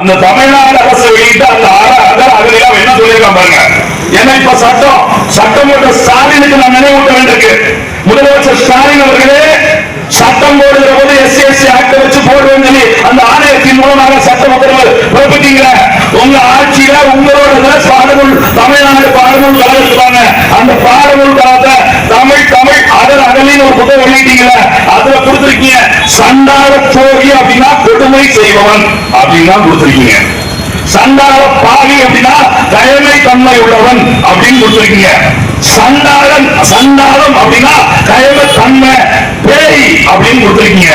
அந்த தமிழ்நாடு அரசு வெளியிட்ட அந்த ஆற அதுல அகலில் என்ன சொல்லியிருக்கான் பாருங்க. ஏன்னா இப்ப சட்டம் சட்டம் போட்ட ஸ்டாலினுக்கு நான் நினைவூட்ட வேண்டியிருக்கு. முதலமைச்சர் ஸ்டாலின் அவர்களே சட்டம் போடுகிற போது எஸ்சி எஸ்சி ஆக்ட வச்சு போடுவேன் சொல்லி அந்த ஆணையத்தின் மூலமாக சட்டம் பிறப்பிட்டீங்க உங்க ஆட்சியில உங்களோட பாடநூல் தமிழ்நாடு பாடநூல் கலந்துருப்பாங்க. அந்த பாடநூல் காலத்தை தமிழ் தமிழ் அதன் அகலின்னு ஒரு புத்தகம் வெளியிட்டீங்களே. சண்டார போகி அப்படின்னா கொடுமை செய்பவன் அப்படின்னு தான் கொடுத்திருக்கீங்க. சண்டார பாவி அப்படின்னா கயமை தன்மை உள்ளவன் அப்படின்னு கொடுத்திருக்கீங்க. சண்டாளன் சண்டாளம் அப்படின்னா கயமை தன்மை பேய் அப்படின்னு கொடுத்திருக்கீங்க.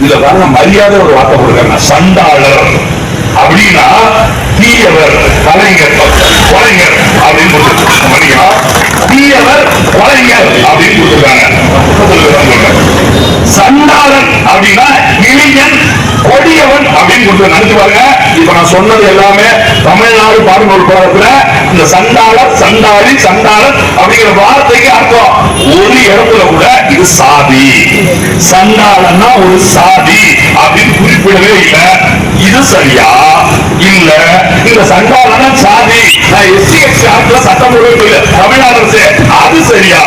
இதுல பாருங்க மரியாதை ஒரு வார்த்தை கொடுக்குறாங்க. சண்டாளர் அப்படின்னா தீயவர் கலைஞர் கொலைஞர் அப்படின்னு கொடுத்துருக்காங்க. தீயவர் கொலைஞர் அப்படின்னு கொடுத்துருக்காங்க. சண்டாளன் அப்படின்னா இளைஞன் கொடியவன் அப்படின்னு கொடுத்து நினைச்சு பாருங்க. இப்ப நான் சொன்னது எல்லாமே தமிழ்நாடு பாடுநூல் பாடத்துல இந்த சண்டாளர் சண்டாளி சண்டாளர் அப்படிங்கிற வார்த்தைக்கு அர்த்தம். ஒரு இடத்துல கூட இது சாதி. சண்டாளன்னா ஒரு சாதி அப்படின்னு குறிப்பிடவே இல்லை. இது சரியா? இல்ல. இந்த சண்டாளனா சாதி. நான் எஸ்சி எஸ்சி ஆட்ல சட்டம் ஒழுங்கு இல்ல. தமிழ்நாடு அரசு அது சரியா?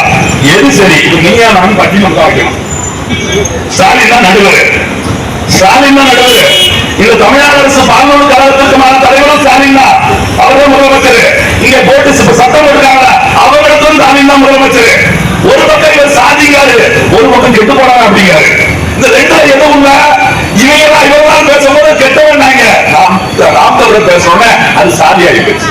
எது சரி? இது நீயா நான் பட்டிமன்றம் வைக்கணும் ஸ்டாலின் தான் நடுவர். ஸ்டாலின் தான் நடுவர். இந்த தமிழ்நாடு அரசு பால்நூல் கழகத்திற்குமான தலைவரும் ஸ்டாலின் தான் அவர்தான் முதலமைச்சர். இங்க போட்டு சட்டம் போட்டுருக்காங்க அவரிடத்தும் ஸ்டாலின் தான் முதலமைச்சர். ஒரு பக்கம் இவர் சாதிங்காரு ஒரு பக்கம் கெட்டு போனாங்க அப்படிங்காரு இந்த ரெண்டுல எது உண்மை? இவங்க இவங்க பேசும்போது கெட்டவன் நாங்க. நாம் ராம் தவிர அது சாதி ஆகி போச்சு.